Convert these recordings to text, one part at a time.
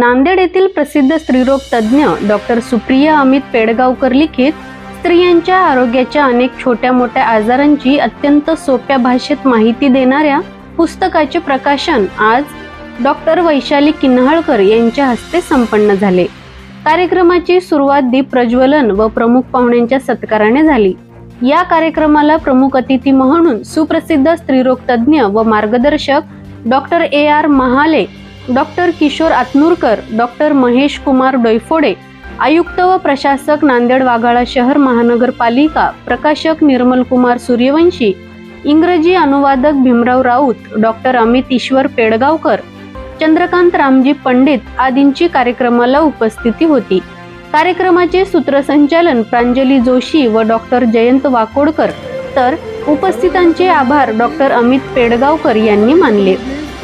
नांदेड येथील प्रसिद्ध स्त्रीरोग तज्ज्ञ डॉक्टर सुप्रिया अमित पेडगावकर लिखित स्त्रियांच्या आरोग्याच्या अनेक छोट्या मोठ्या आजारांची अत्यंत सोप्या भाषेत माहिती देणाऱ्या पुस्तकाचे प्रकाशन आज डॉक्टर वैशाली किन्हाळकर यांच्या हस्ते संपन्न झाले. कार्यक्रमाची सुरुवात दीप प्रज्वलन व प्रमुख पाहुण्यांच्या सत्काराने झाली. या कार्यक्रमाला प्रमुख अतिथी म्हणून सुप्रसिद्ध स्त्रीरोग तज्ज्ञ व मार्गदर्शक doctor A R Mahale doctor Kishor Atnurkar doctor Mahesh Kumar Doiphode आयुक्त व प्रशासक नांदेड वाघाळा शहर महानगरपालिका प्रकाशक निर्मलकुमार सूर्यवंशी इंग्रजी अनुवादक भीमराव राऊत डॉक्टर अमित ईश्वर पेडगावकर चंद्रकांत रामजी पंडित आदींची कार्यक्रमाला उपस्थिती होती. कार्यक्रमाचे सूत्रसंचालन प्रांजली जोशी व डॉक्टर जयंत वाकोडकर तर उपस्थितांचे आभार डॉक्टर अमित पेडगावकर यांनी मानले.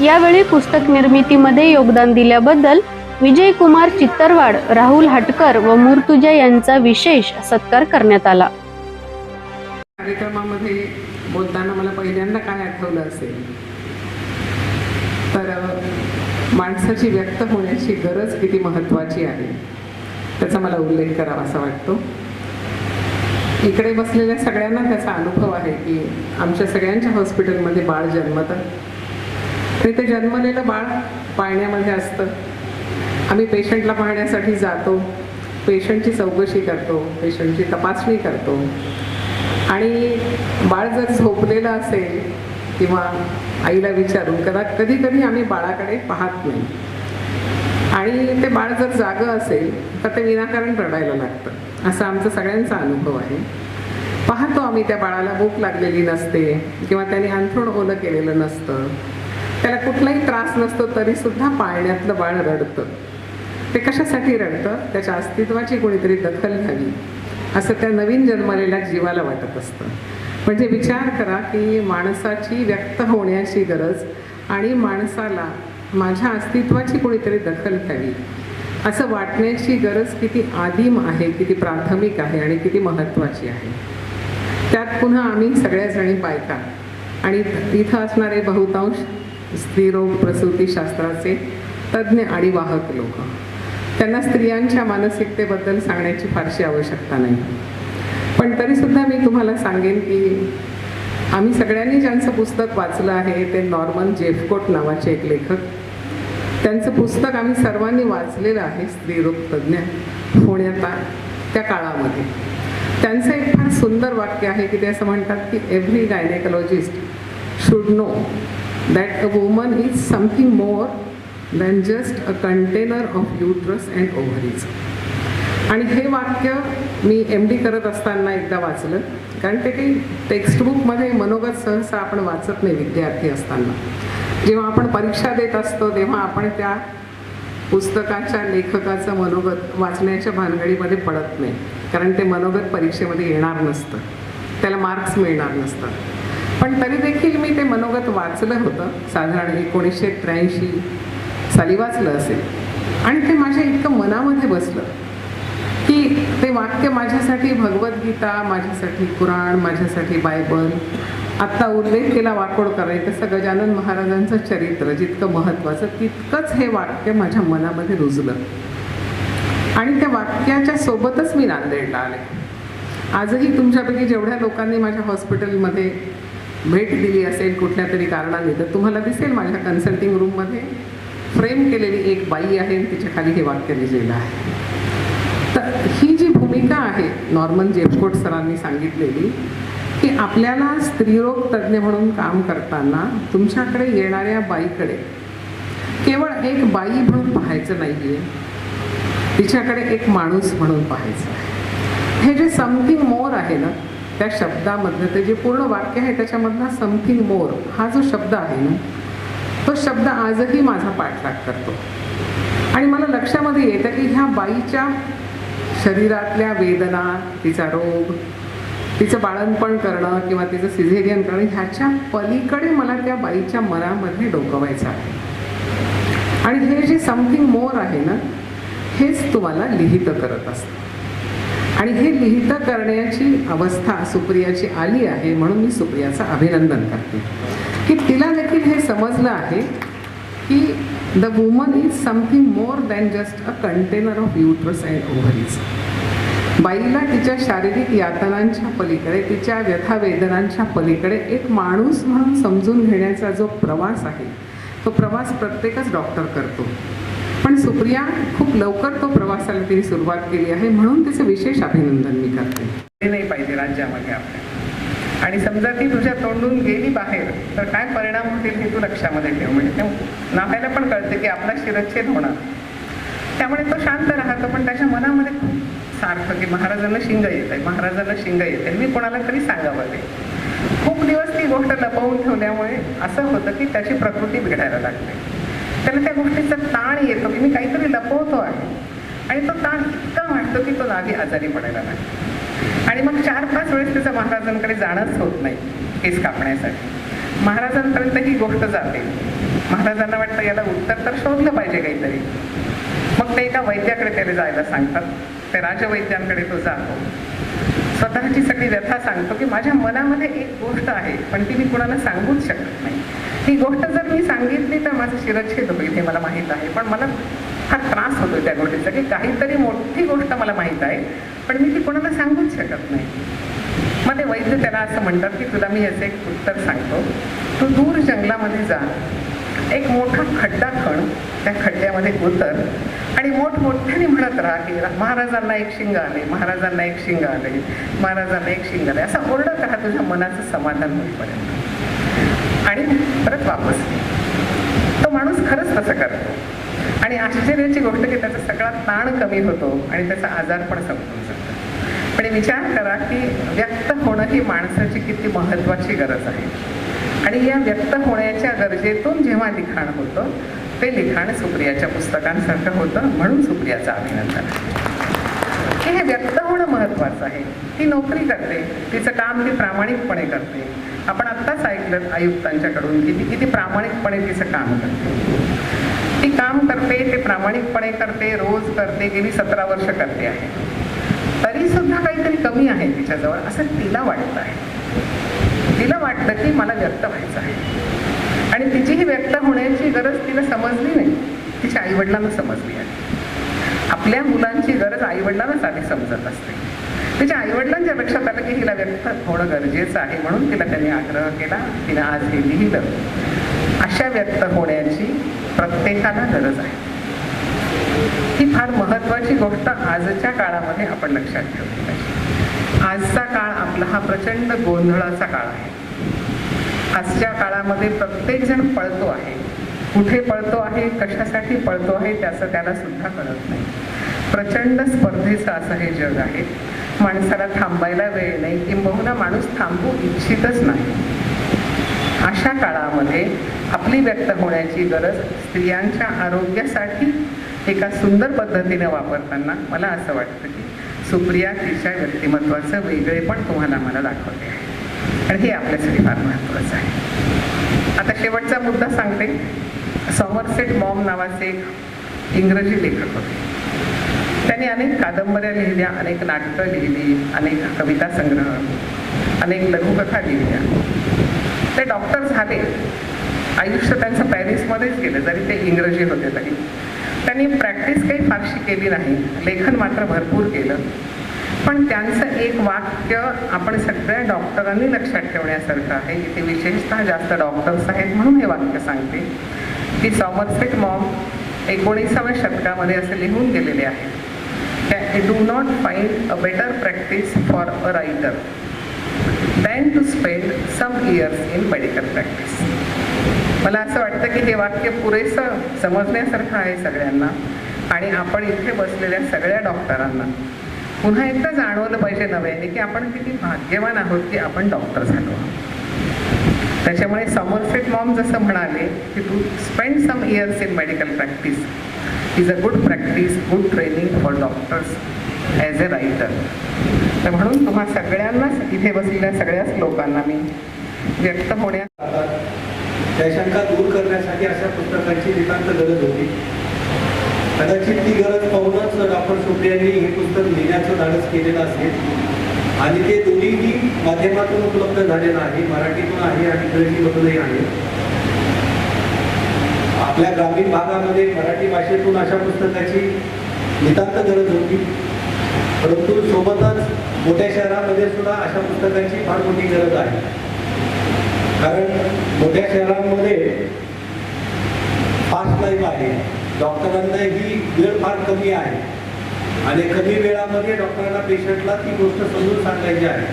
यावेळी पुस्तक निर्मितीमध्ये योगदान दिल्याबद्दल विजय कुमार चित्तरवाड राहुल हटकर व मूर्तुजा यांचा विशेष सत्कार करण्यात आला. कार्यक्रमामध्ये बोलताना मला पहिल्यांदा काय आठवलं असेल? तर माणसाची व्यक्त होण्याची गरज किती महत्त्वाची आहे त्याचा मला उल्लेख करावा असा वाटतो. इकडे बसलेल्या सगळ्यांना त्याचा अनुभव आहे की आमच्या सगळ्यांच्या हॉस्पिटलमध्ये बाळ जन्मतं. ते ते जन्मलेलं बाळ पाळण्यामध्ये असतं. आम्ही पेशंटला पाहण्यासाठी जातो. पेशंटची चौकशी करतो. पेशंटची तपासणी करतो. आणि बाळ जर झोपलेलं असेल किंवा आईला विचारून कदा कधी कधी आम्ही बाळाकडे पाहत नाही. आणि ते बाळ जर जागं असेल तर ते विनाकारण रडायला लागतं. असा आमचा सगळ्यांचा अनुभव आहे. पाहतो आम्ही त्या बाळाला भूक लागलेली नसते किंवा त्याने अंथरूण ओलं केलेलं नसतं. त्याला कुठलाही त्रास नसतो तरीसुद्धा पाळण्यातलं बाळ रडतं. ते कशासाठी रडतं? त्याच्या अस्तित्वाची कोणीतरी दखल घ्यावी असं त्या नवीन जन्मलेल्या जीवाला वाटत असतं. म्हणजे विचार करा की माणसाची व्यक्त होण्याची गरज आणि माणसाला माझ्या अस्तित्वाची कोणीतरी दखल घ्यावी असं वाटण्याची गरज किती आदिम आहे किती प्राथमिक आहे आणि किती महत्त्वाची आहे. त्यात पुन्हा आम्ही सगळ्याजणी बायका आणि तिथं असणारे बहुतांश स्त्रीरोग प्रसूतीशास्त्राचे तज्ज्ञ आणि वाहक लोक. त्यांना स्त्रियांच्या मानसिकतेबद्दल सांगण्याची फारशी आवश्यकता नाही. पण तरीसुद्धा मी तुम्हाला सांगेन की आम्ही सगळ्यांनी ज्यांचं पुस्तक वाचलं आहे ते नॉर्मन जेफकोट नावाचे एक लेखक. त्यांचं पुस्तक आम्ही सर्वांनी वाचलेलं आहे स्त्रीरोग तज्ज्ञ होण्यात त्या काळामध्ये. त्यांचं एक फार सुंदर वाक्य आहे की ते असं म्हणतात की every gynaecologist should know that a woman is something more than just a container of uterus and ovaries आणि हे वाक्य मी एम डी करत असताना एकदा वाचलं. कारण ते काही टेक्स्टबुकमध्ये मनोगत सहसा आपण वाचत नाही विद्यार्थी असताना. जेव्हा आपण परीक्षा देत असतो तेव्हा आपण त्या पुस्तकाच्या लेखकाचं मनोगत वाचण्याच्या भानगडीमध्ये पडत नाही. कारण ते मनोगत परीक्षेमध्ये येणार नसतं. त्याला मार्क्स मिळणार नसतात. पण तरी देखील मी ते मनोगत वाचलं होतं. साधारण एकोणीसशे त्र्याऐंशी साली वाचलं असेल. आणि ते माझ्या इतकं मनामध्ये बसलं की ते वाक्य माझ्यासाठी भगवद्गीता माझ्यासाठी कुराण माझ्यासाठी बायबल आत्ता उल्लेख केला वाकोड करायचं तसं गजानन महाराजांचं चरित्र जितकं महत्त्वाचं तितकंच हे वाक्य माझ्या मनामध्ये रुजलं. आणि त्या वाक्याच्या सोबतच मी नांदेडला आले. आजही तुमच्यापैकी जेवढ्या लोकांनी माझ्या हॉस्पिटलमध्ये भेट दिली असेल कुठल्या तरी कारणाने तर तुम्हाला दिसेल माझ्या कन्सल्टिंग रूममध्ये फ्रेम केलेली एक बाई आहे आणि तिच्या खाली हे वाक्य लिहिलेलं आहे. तर ही जी भूमिका आहे नॉर्मन जेपकोट सरांनी सांगितलेली की आपल्याला स्त्रीरोग तज्ज्ञ म्हणून काम करताना तुमच्याकडे येणाऱ्या बाईकडे केवळ एक बाई म्हणून पाहायचं नाही आहे तिच्याकडे एक माणूस म्हणून पाहायचं आहे. हे जे समथिंग मोर आहे ना त्या शब्दामधलं ते जे पूर्ण वाक्य आहे त्याच्यामधला समथिंग मोर हा जो शब्द आहे ना तो शब्द आजही माझा पाठलाग करतो. आणि मला लक्षामध्ये येतं की ह्या बाईच्या शरीरातल्या वेदना तिचा रोग तिचं बाळणपण करणं किंवा तिचं सिझेरियन करणं ह्याच्या पलीकडे मला त्या बाईच्या मनामध्ये डोकवायचं आहे. आणि हे जे समथिंग मोर आहे ना हेच तुम्हाला लिहितं करत असतं. आणि हे लिहिता करण्याची अवस्था सुप्रियाची आली आहे म्हणून मी सुप्रियाचं अभिनंदन करते. की तिला देखील हे समजलं आहे की the woman is something more than just a container of uterus and ovaries बाईला तिच्या शारीरिक यातनांच्या पलीकडे तिच्या व्यथावेदनांच्या पलीकडे एक माणूस म्हणून समजून घेण्याचा जो प्रवास आहे तो प्रवास प्रत्येकच डॉक्टर करतो. पण सुप्रिया खूप लवकर तो प्रवासाला तिने सुरुवात केली आहे म्हणून तिचं विशेष अभिनंदन मी करते. हे नाही पाहिजे राज्यामध्ये आपल्या. आणि समजा ती तुझ्या तोंडून गेली बाहेर तर काय परिणाम होतील हे तू लक्षामध्ये ठेव. म्हणजे ते नावायला पण कळते की आपला शिरच्छेद होणार. त्यामुळे तो शांत राहतो पण त्याच्या मनामध्ये खूप सारखं की महाराजांना शिंग येत आहे महाराजांना शिंग येत आहे. मी कोणाला तरी सांगावं ते. खूप दिवस ती गोष्ट लपवून ठेवल्यामुळे असं होतं की त्याची प्रकृती बिघडायला लागते त्याला त्या गोष्टीचा ताण येतो की मी काहीतरी लपवतो आहे. आणि तो ताण इतका वाटतो की तो जागी आजारी पडायला नाही आणि मग चार पाच वेळेस त्याचं महाराजांकडे जाणंच होत नाही केस कापण्यासाठी. महाराजांपर्यंत ही गोष्ट जाते. महाराजांना वाटतं याला उत्तर तर शोधलं पाहिजे काहीतरी. मग ते एका वैद्याकडे त्याला जायला सांगतात. ते राजवैद्यांकडे तो जातो. स्वतःची सगळी व्यथा सांगतो की माझ्या मनामध्ये एक गोष्ट आहे पण ती मी कुणाला सांगूच शकत नाही. ही गोष्ट जर मी सांगितली तर माझं शिरच्छेद होईल हे मला माहीत आहे पण मला हा त्रास होतो त्या गोष्टीचा की काहीतरी मोठी गोष्ट मला माहीत आहे पण मी ती कोणाला सांगूच शकत नाही. मग ते वैद्य त्याला असं म्हणतात की तुला मी याचं एक उत्तर सांगतो. तू दूर जंगलामध्ये जा. एक मोठा खड्डा खण त्या खड्ड्यामध्ये उतर. आणि मोठमोठ्याने म्हणत राहा की महाराजांना एक शिंग आले महाराजांना एक शिंग आले महाराजांना एक शिंग आले. असं ओरडत राहा तुझ्या मनाचं समाधान होईपर्यंत. आणि परत वापस तो माणूस खरंच तसं करतो. आणि आश्चर्याची गोष्ट की त्याचा सगळा ताण कमी होतो आणि त्याचा आजार पण संपून जातो. पण विचार करा की व्यक्त होणं ही माणसाची किती महत्त्वाची गरज आहे. आणि या व्यक्त होण्याच्या गरजेतून जेव्हा लिखाण होतं ते लिखाण सुप्रियाच्या पुस्तकांसारखं होतं म्हणून सुप्रियाचं अभिनंदन. की हे व्यक्त होणं महत्त्वाचं आहे. ती नोकरी करते तिचं काम ती प्रामाणिकपणे करते. आपण आत्ताच ऐकलं आयुक्तांच्याकडून की ती किती प्रामाणिकपणे तिचं काम करते. ती काम करते ते प्रामाणिकपणे करते रोज करते गेली सतरा वर्ष करते आहे. तरी सुद्धा काहीतरी कमी आहे तिच्याजवळ असं तिला वाटतं आहे. तिला वाटतं की मला व्यक्त व्हायचं आहे. आणि तिची ही व्यक्त होण्याची गरज तिला समजली नाही. तिच्या आईवडिलांना समजली आहे. आपल्या मुलांची गरज आईवडिलांनाच आधी समजत असते. तिच्या आईवडिलांच्या लक्षात आलं की हिला व्यक्त होणं गरजेचं आहे म्हणून तिला त्यांनी आग्रह केला. तिनं आज हे लिहिलं. अशा व्यक्त होण्याची प्रत्येकाला गरज आहे. ही फार महत्त्वाची गोष्ट आजच्या काळामध्ये आपण लक्षात ठेवली पाहिजे. आजचा काळ आपला हा प्रचंड गोंधळाचा काळ आहे. आजच्या काळामध्ये प्रत्येकजण पळतो आहे. कुठे पळतो आहे कशासाठी पळतो आहे त्याचं त्याला सुद्धा कळत नाही. प्रचंड स्पर्धेचं असं हे जग आहे. माणसाला थांबायला वेळ नाही किंबहुना माणूस थांबू इच्छितच नाही. अशा काळामध्ये आपली व्यक्त होण्याची गरज स्त्रियांच्या आरोग्यासाठी एका सुंदर पद्धतीने वापरताना मला असं वाटतं की सुप्रिया तिच्या व्यक्तिमत्वाचं वेगळेपण तुम्हाला मला दाखवते आहे. आणि हे आपल्यासाठी फार महत्त्वाचं आहे. आता शेवटचा मुद्दा सांगते. सॉमरसेट मॉम नावाचे एक इंग्रजी लेखक होते. त्यांनी अनेक कादंबऱ्या लिहिल्या अनेक नाटकं लिहिली अनेक कविता संग्रह अनेक लघुकथा लिहिल्या. ते डॉक्टर झाले. आयुष्य त्यांचं पॅरिसमध्येच गेलं जरी ते इंग्रजी होते तरी. त्यांनी प्रॅक्टिस काही फारशी केली नाही. लेखन मात्र भरपूर केलं. पण त्यांचं एक वाक्य आपण सगळ्या डॉक्टरांनी लक्षात ठेवण्यासारखं आहे. इथे विशेषतः जास्त डॉक्टर्स आहेत म्हणून हे वाक्य सांगते. की सॉमरसेट मॉम एकोणीसाव्या शतकामध्ये असं लिहून गेलेले आहे. I do not find a better practice for a writer than to spend some years in medical practice मला असं वाटतं की हे वाक्य पुरेसं समजण्यासारखं आहे सगळ्यांना. आणि आपण इथे बसलेल्या सगळ्या डॉक्टरांना पुन्हा एकदा जाणवलं पाहिजे नव्याने की आपण किती भाग्यवान आहोत की आपण डॉक्टर झालो त्याच्यामुळे समोरसेट मॉम जसं म्हणाले की to spend some years in medical practice is a good practice good training for doctors as a writer तर म्हणून तुम्हा सगळ्यांनाच इथे बसलेल्या सगळ्याच लोकांना मी व्यक्त होण्यास त्या शंका दूर करण्यासाठी अशा पुस्तकांची नितांत गरज होती. कदाचित ती गरज पाहूनच डॉक्टर सुप्रियांनी हे पुस्तक लिहिण्याचं धाडस केलेलं असेल आणि ते दोन्हीही माध्यमातून उपलब्ध झालेलं आहे मराठीतून आहे आणि इंग्रजीमधूनही आहे आपल्या ग्रामीण भागामध्ये मराठी भाषेतून अशा पुस्तकाची नितांत गरज होती. परंतु सोबतच मोठ्या शहरामध्ये सुद्धा अशा पुस्तकाची फार मोठी गरज आहे. कारण मोठ्या शहरांमध्ये फास्ट लाईफ आहे. डॉक्टरांना ही वेळ फार कमी आहे. आणि कमी वेळामध्ये डॉक्टरांना पेशंटला ती गोष्ट समजून सांगायची आहे.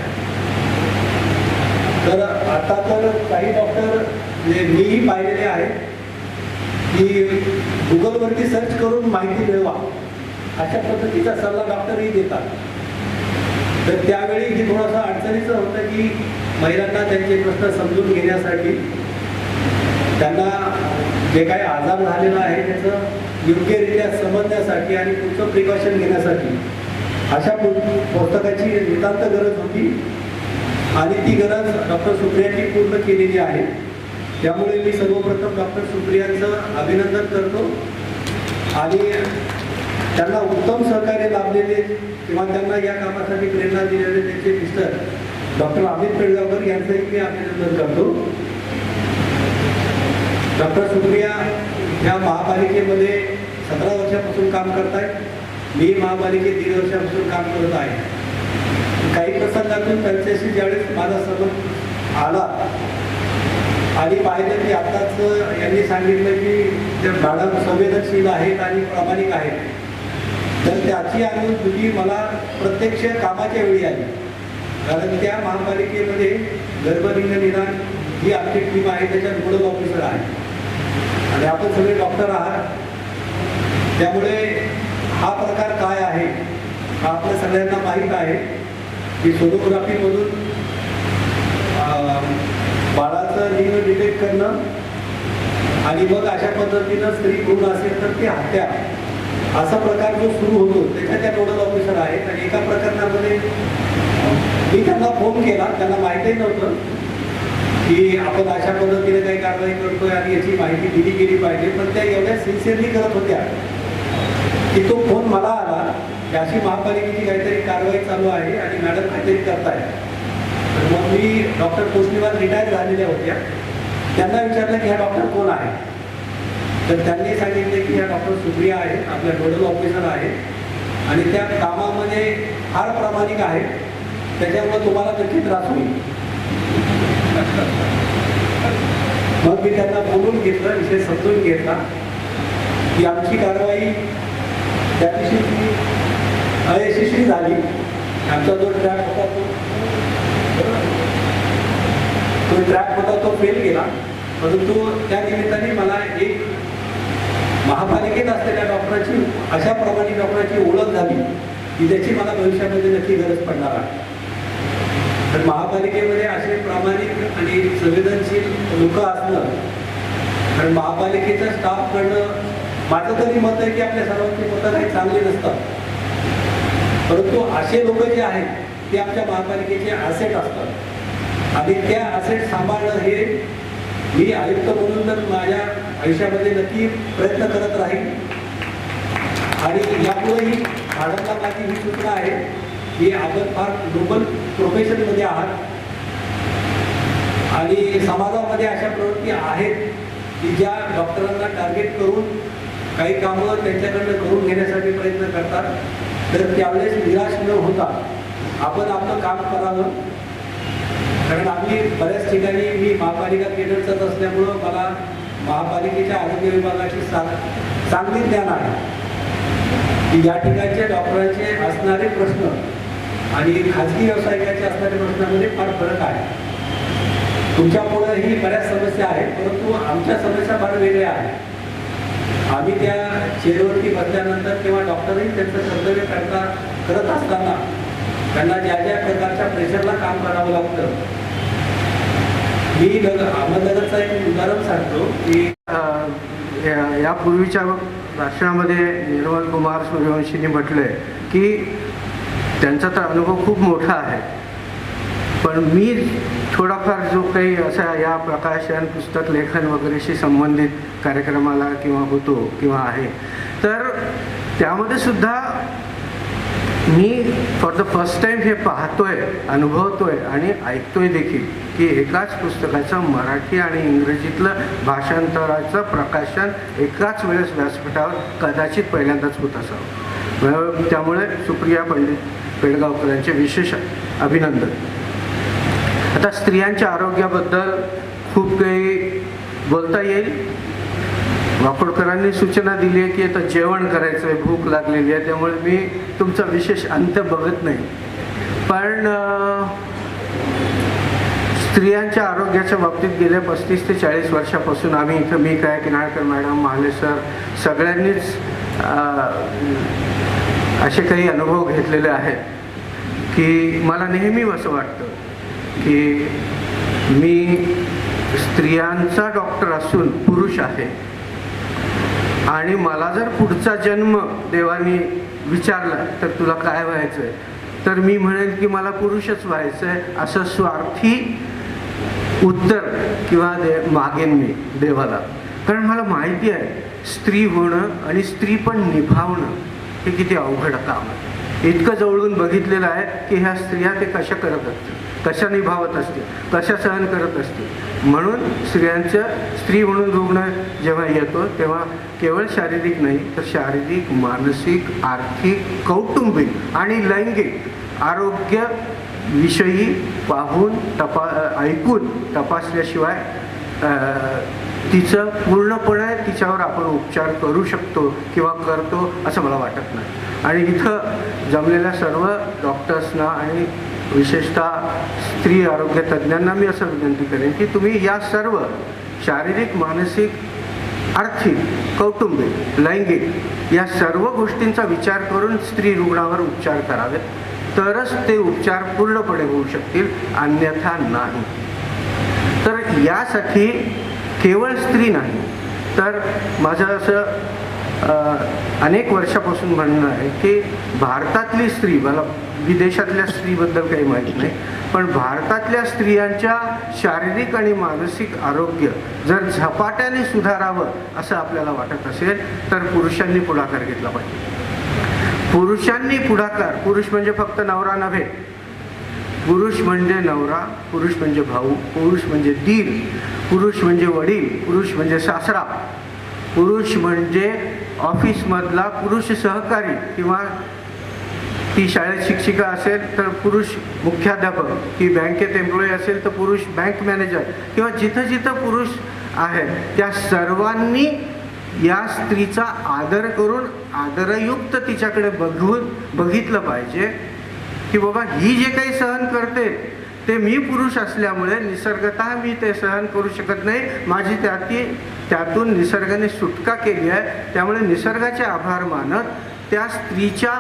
तर आता तर काही डॉक्टर मीही पाहिलेले आहेत की गुगलवरती सर्च करून माहिती मिळवा. अशा पद्धतीचा सल्ला डॉक्टरही देतात. तर त्यावेळी हे थोडंसं अडचणीचं होतं की महिलांना त्यांचे प्रश्न समजून घेण्यासाठी त्यांना जे काही आजार झालेला आहे त्याचं योग्यरित्या समजण्यासाठी आणि पुढचं प्रिकॉशन घेण्यासाठी अशा पुस्तकाची नितांत गरज होती. आणि ती गरज डॉक्टर सुप्रियांनी पूर्ण केलेली आहे. त्यामुळे मी सर्वप्रथम डॉक्टर सुप्रियांचं अभिनंदन करतो. आणि त्यांना उत्तम सहकार्य लाभलेले किंवा त्यांना या कामासाठी प्रेरणा दिलेले त्यांचे मिस्टर डॉक्टर अमित पेडगावकर यांचंही मी अभिनंदन करतो. डॉक्टर सुप्रिया ह्या महापालिकेमध्ये सतरा वर्षापासून काम करतायत मी महापालिकेत दीड वर्षापासून काम करत आहे. काही प्रसंगातून त्यांच्याशी ज्यावेळेस माझा संबंध आला आणि पाहिलं की आत्ताच यांनी सांगितलं की त्या मॅडम संवेदनशील आहेत आणि प्रामाणिक आहेत. तर त्याची अनुभूती मला प्रत्यक्ष कामाच्या वेळी आली. कारण त्या महापालिकेमध्ये गर्भलिंग निदान ही आमची टीम आहे त्याच्यात नोडल ऑफिसर आहे. आणि आपण सगळे डॉक्टर आहात. त्यामुळे हा प्रकार काय आहे हा आपल्या सगळ्यांना माहीत आहे. की सोनोग्राफीमधून बाळाचं लिंग डिटेक्ट करणं आणि मग अशा पद्धतीनं स्त्री भ्रूण असेल तर ती हत्या. असा प्रकार जो सुरू होतो त्याच्या त्या नोडल ऑफिसर आहेत आणि एका प्रकरणामध्ये मी त्यांना फोन केला त्यांना माहितीही नव्हतं. की आपण अशा पद्धतीने काही कारवाई करतोय आणि याची माहिती दिली गेली पाहिजे पण त्या एवढ्या सिन्सिअरली करत होत्या. की तो फोन मला आला की अशी महापालिकेची काहीतरी कारवाई चालू आहे आणि मॅडम काहीतरी करताय. मग मी डॉक्टर तोष्णीवार रिटायर झालेल्या होत्या. त्यांना विचारलं की ह्या डॉक्टर कोण आहे? तर त्यांनी सांगितले की ह्या डॉक्टर सुप्रिया आहे आपल्या नोडल ऑफिसर आहेत आणि त्या कामामध्ये फार प्रामाणिक आहेत त्याच्यामुळे तुम्हाला नक्की त्रास होईल. मग मी त्यांना बोलून घेतलं विषय समजून घेतला की आमची कारवाई त्या दिवशी ती अयशस्वी झाली. आमचा जो ट्रॅक होता तो तो ट्रॅक होता तो फेल गेला. परंतु त्या निमित्ताने मला एक महापालिकेत असलेल्या डॉक्टराची अशा प्रमाणे डॉक्टराची ओळख झाली की त्याची मला भविष्यामध्ये नक्की गरज पडणार आहे. तर महापालिकेमध्ये असे प्रामाणिक आणि संवेदनशील लोक असणं कारण महापालिकेचा स्टाफ करणं माझं तरी मत आहे की आपल्या सर्वांची मतं काही चांगली नसतात. परंतु असे लोक जे आहेत ते आमच्या महापालिकेचे असेट असतात. आणि त्या असेट सांभाळणं हे मी आयुक्त म्हणून तर माझ्या आयुष्यामध्ये नक्की प्रयत्न करत राहील आणि यापुढेही मॅडमला माझी ही सूचना आहे. ही आपण फार लोकल प्रोफेशनमध्ये आहात. आणि समाजामध्ये अशा प्रवृत्ती आहेत की ज्या डॉक्टरांना टार्गेट करून काही कामं त्यांच्याकडनं करून घेण्यासाठी प्रयत्न करतात. तर त्यावेळेस निराश न होता आपण आपलं काम करावं. कारण आम्ही बऱ्याच ठिकाणी मी महापालिका केडरचाच असल्यामुळं मला महापालिकेच्या आरोग्य विभागाची सा चांगली ज्ञान आहे. की या ठिकाणच्या डॉक्टरांचे असणारे प्रश्न आणि खाजगी व्यावसायिकाच्या असणाऱ्या प्रश्नामध्ये फार फरक आहे. तुमच्या पुढेही बऱ्याच समस्या आहेत परंतु आमच्या समस्या फार वेगळ्या आहेत. आम्ही त्या चेअरवरती बसल्यानंतर किंवा डॉक्टरही त्यांचं कर्तव्य करता करत असताना त्यांना ज्या ज्या प्रकारच्या प्रेशरला काम करावं लागतं. मी नगर अहमदनगरचा एक उदाहरण सांगतो की या- यापूर्वीच्या भाषणामध्ये निर्मल कुमार सूर्यवंशींनी म्हटलंय की त्यांचा तर अनुभव खूप मोठा आहे. पण मी थोडाफार जो काही असा या प्रकाशन पुस्तक लेखन वगैरेशी संबंधित कार्यक्रमाला किंवा होतो किंवा आहे तर त्यामध्ये सुद्धा मी फॉर द फर्स्ट टाइम हे पाहतोय अनुभवतोय आणि ऐकतोय देखील की एकाच पुस्तकाचं मराठी आणि इंग्रजीतलं भाषांतराचं प्रकाशन एकाच वेळेस व्यासपीठावर कदाचित पहिल्यांदाच होत असावं. त्यामुळे सुप्रिया पंडित पेडगावकर यांचे विशेष अभिनंदन. आता स्त्रियांच्या आरोग्याबद्दल खूप काही बोलता येईल. वाकोडकरांनी सूचना दिली आहे की आता जेवण करायचं आहे भूक लागलेली आहे त्यामुळे मी तुमचा विशेष अंत बघत नाही. पण स्त्रियांच्या आरोग्याच्या बाबतीत गेल्या पस्तीस ते चाळीस वर्षापासून आम्ही इथं मी काय किनाळकर मॅडम महाले सर सगळ्यांनीच असे काही अनुभव घेतलेले आहेत की मला नेहमी असं वाटतं की मी स्त्रियांचा डॉक्टर असून पुरुष आहे. आणि मला जर पुढचा जन्म देवाने विचारला तर तुला काय व्हायचं आहे तर मी म्हणेन की मला पुरुषच व्हायचं आहे असं स्वार्थी उत्तर किंवा दे मागेन मी देवाला. कारण मला माहिती आहे स्त्री होणं आणि स्त्री पण निभावणं हे किती अवघड काम आहे इतकं जवळून बघितलेलं आहे की ह्या स्त्रिया ते कशा करत असतील कशा निभावत असतील कशा सहन करत असतील. म्हणून स्त्रियांचं स्त्री म्हणून रुग्ण जेव्हा येतो तेव्हा केवळ शारीरिक नाही तर शारीरिक मानसिक आर्थिक कौटुंबिक आणि लैंगिक आरोग्य विषयी पाहून तपा ऐकून तपासल्याशिवाय तिचं पूर्णपणे तिच्यावर आपण उपचार करू शकतो किंवा करतो असं मला वाटत नाही. आणि इथं जमलेल्या सर्व डॉक्टर्सना आणि विशेषतः स्त्री आरोग्य तज्ज्ञांना मी असं विनंती करेन की तुम्ही या सर्व शारीरिक मानसिक आर्थिक कौटुंबिक लैंगिक या सर्व गोष्टींचा विचार करून स्त्री रुग्णावर उपचार करावेत. तरच ते उपचार पूर्णपणे होऊ शकतील अन्यथा नाही. तर यासाठी केवळ स्त्री नाही तर माझं असं अनेक वर्षापासून म्हणणं आहे की भारतातली स्त्री मला विदेशातल्या स्त्रीबद्दल काही माहीत नाही पण भारतातल्या स्त्रियांच्या शारीरिक आणि मानसिक आरोग्य जर झपाट्याने सुधारावं असं आपल्याला वाटत असेल तर पुरुषांनी पुढाकार घेतला पाहिजे. पुरुषांनी पुढाकार पुरुष म्हणजे फक्त नवरा नव्हे पुरुष म्हणजे नवरा पुरुष म्हणजे भाऊ पुरुष म्हणजे दीर पुरुष म्हणजे वडील पुरुष म्हणजे सासरा. पुरुष म्हणजे ऑफिसमधला पुरुष सहकारी किंवा ती शाळेत शिक्षिका असेल तर पुरुष मुख्याध्यापक ती बँकेत एम्प्लॉई असेल तर पुरुष बँक मॅनेजर किंवा जिथं जिथं पुरुष आहेत त्या सर्वांनी या स्त्रीचा आदर करून आदरयुक्त तिच्याकडे बघून बघितलं पाहिजे. की बाबा ही जे काही सहन करते ते मी पुरुष असल्यामुळे निसर्गतः मी ते सहन करू शकत नाही. माझी त्याती त्यातून निसर्गाने सुटका केली आहे. त्यामुळे निसर्गाचे आभार मानत त्या स्त्रीच्या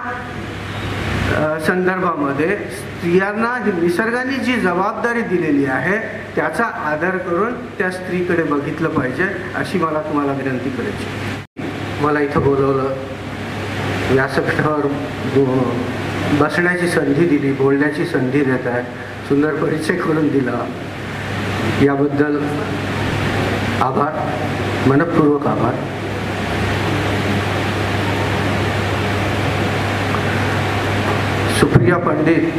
संदर्भामध्ये स्त्रियांना निसर्गाने जी जबाबदारी दिलेली आहे त्याचा आदर करून त्या स्त्रीकडे बघितलं पाहिजे अशी मला तुम्हाला विनंती करायची. मला इथं बोलवलं. व्यासपीठावर बसण्याची संधी दिली बोलण्याची संधी देत आहे सुंदर परिचय करून दिला. याबद्दल आभार. मनपूर्वक आभार. सुप्रिया पंडित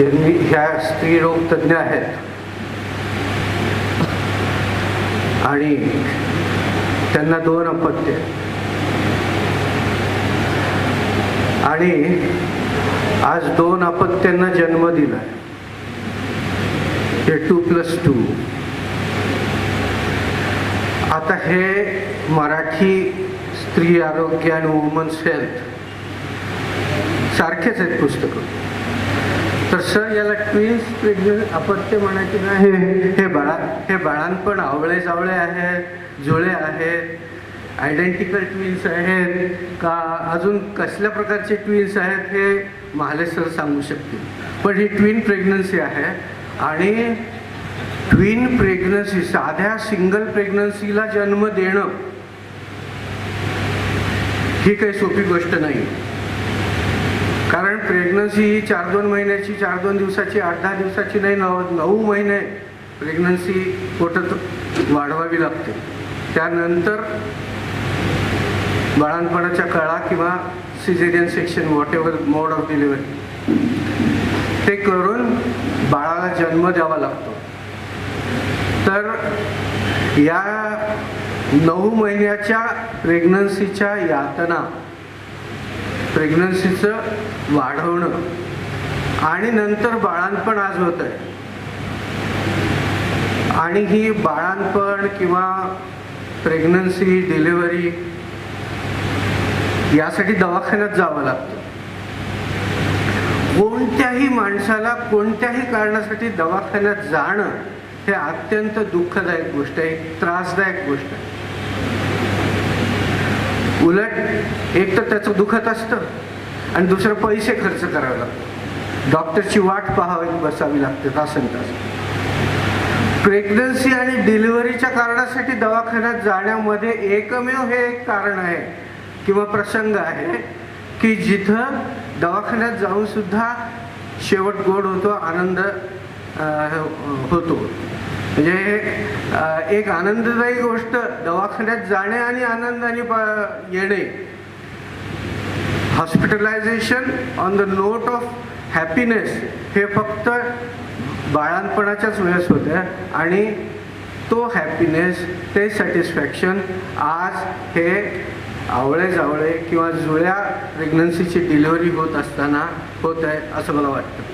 यांनी ह्या स्त्री तज्ज्ञ आहेत. आणि त्यांना दोन अपत्य आहेत. आणि आज दोन अपत्यांना जन्म दिला. हे टू प्लस टू. आता हे मराठी स्त्री आरोग्य आणि वुमन्स हेल्थ सारखेच आहेत पुस्तकं. तर सर याला ट्विन्स प्रेग्नंट अपत्य म्हणायचे नाही हे हे बाळा हे बाळांपण आवळे जावळे आहेत जुळे आहेत आयडेंटिकल ट्विन्स आहेत का अजून कसल्या प्रकारचे ट्विन्स आहेत हे महाले सर सांगू शकतील पण ही ट्विन प्रेग्नन्सी आहे आणि ट्विन प्रेग्नन्सी साध्या सिंगल प्रेग्नन्सीला जन्म देणं ही काही सोपी गोष्ट नाही. कारण प्रेग्नन्सी ही चार दोन महिन्याची चार दोन दिवसाची आठ दहा दिवसाची नाही नऊ नऊ महिने प्रेग्नन्सी पोटात वाढवावी लागते. त्यानंतर बाळांपणाच्या कळा किंवा caesarean section whatever mode of delivery ते करून बाळाला जन्म द्यावा लागतो. तर या नऊ महिन्याच्या प्रेग्नन्सीच्या यातना प्रेग्नन्सीचं वाढवणं आणि नंतर बाळांपण आज होत आहे आणि ही बाळांपण किंवा प्रेग्नन्सी डिलिव्हरी यासाठी दवाखान्यात जावं लागतं. कोणत्याही माणसाला कोणत्याही कारणासाठी दवाखान्यात जाणं हे अत्यंत दुःखदायक गोष्ट आहे त्रासदायक गोष्ट आहे. उलट एक तर त्याचं दुखत असतं आणि दुसरं पैसे खर्च करावे लागतात. डॉक्टरची वाट पाहावी बसावी लागते तासन तास. प्रेग्नन्सी आणि डिलिव्हरीच्या कारणासाठी दवाखान्यात जाण्यामध्ये एकमेव हे एक कारण आहे. किंवा प्रसंग आहे की जिथं दवाखान्यात जाऊन सुद्धा शेवट गोड होतो आनंद होतो. म्हणजे एक आनंददायी गोष्ट दवाखान्यात जाणे आणि आनंदाने प- येणे. Hospitalisation on the note of happiness हे फक्त बाळांपणाच्याच वेळेस होतं आणि तो हॅपीनेस ते सॅटिस्फॅक्शन आज हे आवळे जावळे किंवा जुळ्या प्रेग्नन्सीची डिलिव्हरी होत असताना होत आहे असं मला वाटतं.